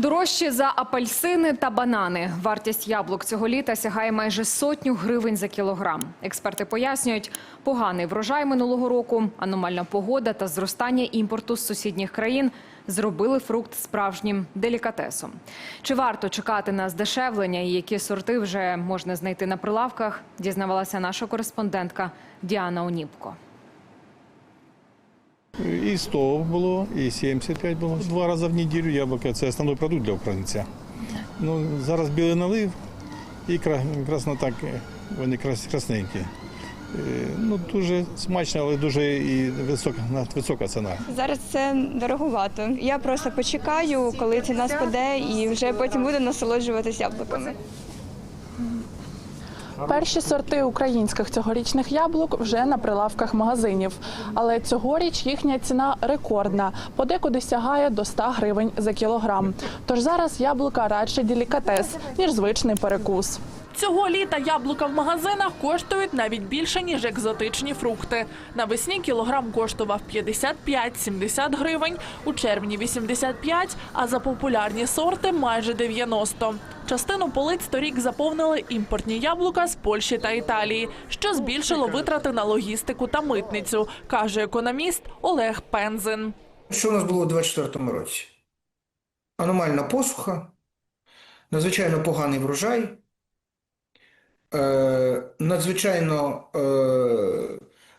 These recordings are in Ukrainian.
Дорожчі за апельсини та банани. Вартість яблук цього літа сягає майже сотню гривень за кілограм. Експерти пояснюють, поганий врожай минулого року, аномальна погода та зростання імпорту з сусідніх країн зробили фрукт справжнім делікатесом. Чи варто чекати на здешевлення і які сорти вже можна знайти на прилавках? Дізнавалася наша кореспондентка Діана Оніпко. І 100 було, і 75 було. Два рази в неділю яблука це основний продукт для українця. Ну, зараз білий налив і кра- красно так, е, вони крас- красненькі. Е, Ну, дуже смачно, але дуже і висока, висока ціна. Зараз це дороговато. Я просто почекаю, коли ціна спаде, і вже потім буду насолоджуватися яблуками. Перші сорти українських цьогорічних яблук вже на прилавках магазинів. Але цьогоріч їхня ціна рекордна, подекуди сягає до 100 гривень за кілограм. Тож зараз яблука радше делікатес, ніж звичний перекус. Цього літа яблука в магазинах коштують навіть більше, ніж екзотичні фрукти. Навесні кілограм коштував 55-70 гривень, у червні 85, а за популярні сорти майже 90. Частину полиць торік заповнили імпортні яблука з Польщі та Італії, що збільшило витрати на логістику та митницю, каже економіст Олег Пензин. Що у нас було у 2024 році? Аномальна посуха, надзвичайно поганий врожай, е, надзвичайно е,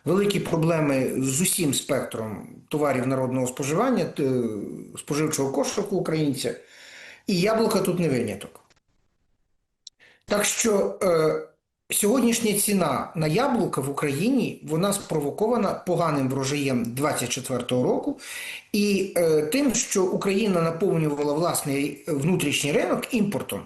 великі проблеми з усім спектром товарів народного споживання, т- споживчого кошику українця, і яблука тут не виняток. Так що е, сьогоднішня ціна на яблука в Україні вона спровокована поганим врожаєм 24-го року і е, тим, що Україна наповнювала власний внутрішній ринок імпортом.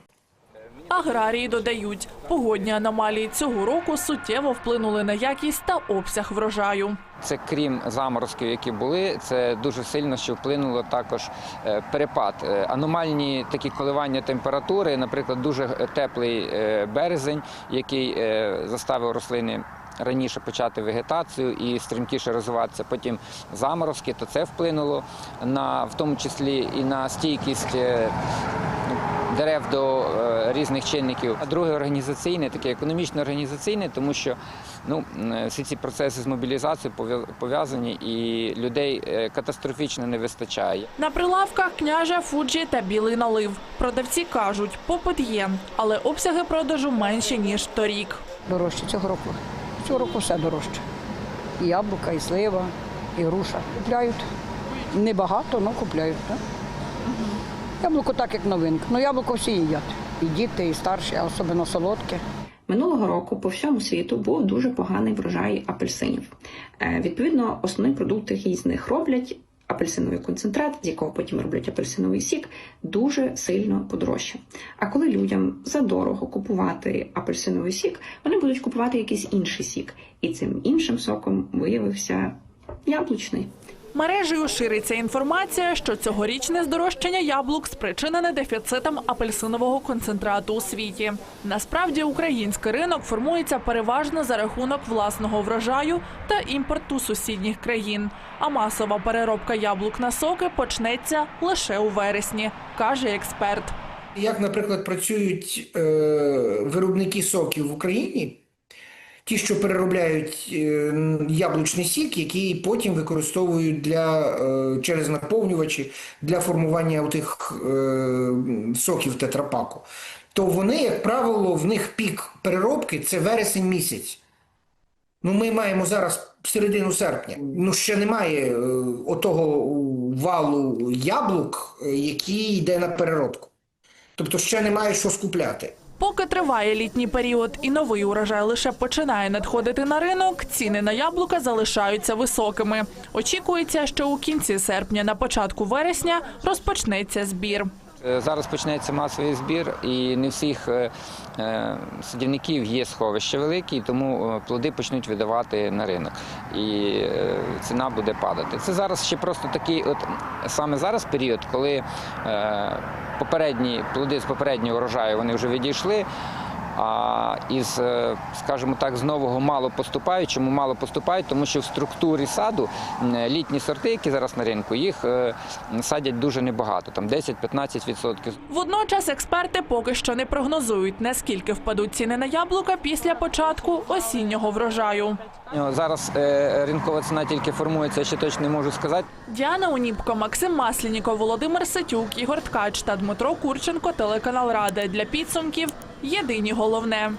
Аграрії додають, погодні аномалії цього року суттєво вплинули на якість та обсяг врожаю. Це крім заморозків, які були, це дуже сильно ще вплинуло також е, перепад. Е, Аномальні такі коливання температури, наприклад, дуже теплий е, березень, який заставив рослини. Раніше почати вегетацію і стрімкіше розвиватися, потім заморозки, то це вплинуло на в тому числі і на стійкість дерев до е, різних чинників. А друге організаційне, таке економічно організаційне, тому що ну всі ці процеси з мобілізацією пов'я- пов'язані і людей е, катастрофічно не вистачає. На прилавках княжа Фуджі та білий налив. Продавці кажуть, попит є, але обсяги продажу менші ніж торік. дорожче цього року. Цього року все дорожче. І яблука, і слива, і груша. Купляють. Небагато, але купляють. Так? Яблуко так, як новинка. Ну, яблуко всі їдять. І діти, і старші, а особливо солодке. Минулого року по всьому світу був дуже поганий врожай апельсинів. Е, Відповідно, основний продукт, який з них роблять, апельсиновий концентрат, з якого потім роблять апельсиновий сік, дуже сильно подорожчав. А коли людям задорого купувати апельсиновий сік, вони будуть купувати якийсь інший сік. І цим іншим соком виявився яблучний. Мережею шириться інформація, що цьогорічне здорожчання яблук спричинене дефіцитом апельсинового концентрату у світі. Насправді український ринок формується переважно за рахунок власного врожаю та імпорту сусідніх країн. А масова переробка яблук на соки почнеться лише у вересні, каже експерт. Як, наприклад, працюють е, виробники соків в Україні, ті, що переробляють е, яблучний сік, який потім використовують для, е, через наповнювачі для формування тих е, соків тетрапаку, то вони, як правило, в них пік переробки це вересень місяць. Ну, ми маємо зараз середину серпня. Ну, ще немає отого валу яблук, який йде на переробку. Тобто ще немає що скупляти. Поки триває літній період і новий урожай лише починає надходити на ринок, ціни на яблука залишаються високими. Очікується, що у кінці серпня, на початку вересня розпочнеться збір. Е, Зараз почнеться масовий збір, і не всіх е, е, садівників є сховища великі, тому плоди почнуть видавати на ринок, і ціна буде падати. Це зараз ще просто такий, от саме зараз період, коли попередні плоди з попереднього урожаю вони вже відійшли. А із, е, скажімо так, з нового мало поступають. Чому мало поступають? Тому що в структурі саду літні сорти, які зараз на ринку, їх е, садять дуже небагато, там 10-15%. Водночас експерти поки що не прогнозують, наскільки впадуть ціни на яблука після початку осіннього врожаю. Е, Зараз е, ринкова ціна тільки формується, я ще точно не можу сказати. Діана Уніпко, Максим Маслініков, Володимир Сетюк, Ігор Ткач та Дмитро Курченко. Телеканал Рада для підсумків. Єдині головне.